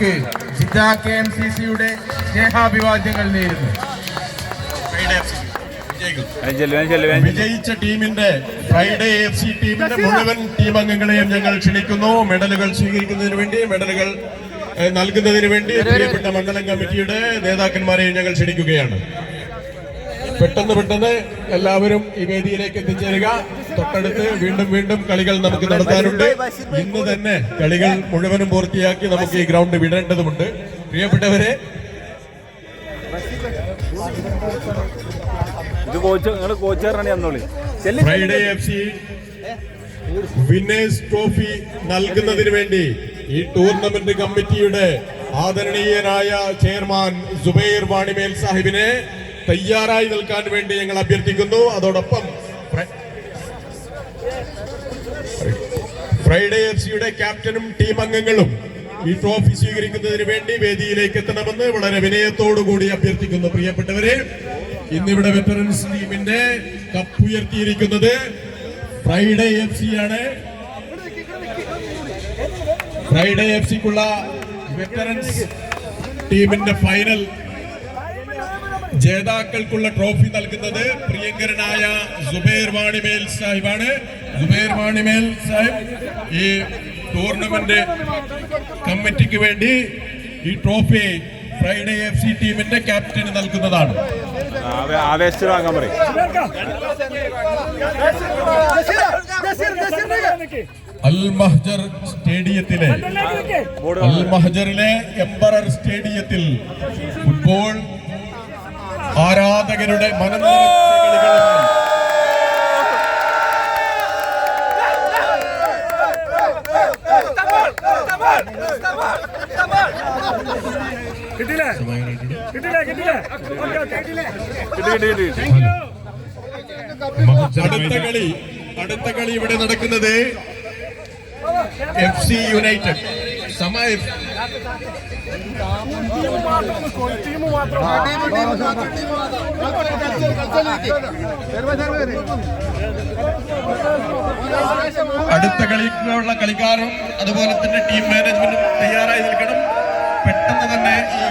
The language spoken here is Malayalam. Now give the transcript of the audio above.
അവർക്ക് ജിദ്ദ കെ എം സി സിയുടെ സ്നേഹാഭിവാദ്യങ്ങൾ നേരുന്നു. വിജയിച്ച ടീമിന്റെ ഫ്രൈഡേ എഫ് സി ടീമിന്റെ മുഴുവൻ ടീം അംഗങ്ങളെയും ഞങ്ങൾ ക്ഷണിക്കുന്നു. മെഡലുകൾ സ്വീകരിക്കുന്നതിന് വേണ്ടി മെഡലുകൾ നൽകുന്നതിന് വേണ്ടി പ്രിയപ്പെട്ട മണ്ഡലം കമ്മിറ്റിയുടെ നേതാക്കന്മാരെയും ഞങ്ങൾ ക്ഷണിക്കുകയാണ്. പെട്ടെന്ന് പെട്ടെന്ന് എല്ലാവരും ഈ വേദിയിലേക്ക് എത്തിച്ചേരുക. തൊട്ടടുത്ത് വീണ്ടും വീണ്ടും കളികൾ നമുക്ക് നടത്താനുണ്ട്. ഇന്ന് തന്നെ കളികൾ മുഴുവനും പൂർത്തിയാക്കി നമുക്ക് ഈ ഗ്രൗണ്ട് വിടേണ്ടതുണ്ട് പ്രിയപ്പെട്ടവരെ Friday F C winners trophy നൽകുന്നതിന് വേണ്ടി ഈ ടൂർണമെന്റ് കമ്മിറ്റിയുടെ ആദരണീയനായ ചെയർമാൻ സുബൈർ വാണിമേൽ സാഹിബിനെ തയ്യാറായി നിൽക്കാൻ വേണ്ടി ഞങ്ങൾ അഭ്യർത്ഥിക്കുന്നു. അതോടൊപ്പം ഫ്രൈഡേ എഫ് സിയുടെ ക്യാപ്റ്റനും ടീം അംഗങ്ങളും ഈ ട്രോഫി സ്വീകരിക്കുന്നതിന് വേണ്ടി വേദിയിലേക്ക് എത്തണമെന്ന് വളരെ വിനയത്തോടു കൂടി അഭ്യർത്ഥിക്കുന്നു. പ്രിയപ്പെട്ടവരെ ഇന്നിവിടെ വെറ്ററൻസ് ടീമിന്റെ കപ്പ് ഉയർത്തിയിരിക്കുന്നത് ഫ്രൈഡേ എഫ് സി ആണ്. ഫ്രൈഡേ എഫ് സിക്കുള്ള വെറ്ററൻസ് ടീമിന്റെ ഫൈനൽ ജേതാക്കൾക്കുള്ള ട്രോഫി നൽകുന്നത് പ്രിയങ്കരനായ സുബൈർ വാണിമേൽ സാഹിബാണ്. സുബൈർ വാണിമേൽ സാഹിബ് ഈ ടൂർണമെന്റ് കമ്മിറ്റിക്ക് വേണ്ടി ഈ ട്രോഫി ഫ്രൈഡേ എഫ് സി ടീമിന്റെ ക്യാപ്റ്റന് നൽകുന്നതാണ്. പറയും. അൽ മഹ്ജർ സ്റ്റേഡിയത്തിലെ അൽ മഹ്ജറിലെ എംബറർ സ്റ്റേഡിയത്തിൽ ഫുട്ബോൾ ആരാധകരുടെ മനം കിട്ടില്ല കിട്ടില്ല കിട്ടി കിട്ടി അടുത്ത കളി അടുത്ത കളി ഇവിടെ നടക്കുന്നത് എഫ് സി യുണൈറ്റഡ്. സമ എഫ് അടുത്ത കളിക്കുള്ള കളിക്കാരും അതുപോലെ തന്നെ ടീം മാനേജ്മെന്റും തയ്യാറായി നിൽക്കണം. പെട്ടെന്ന് തന്നെ ഈ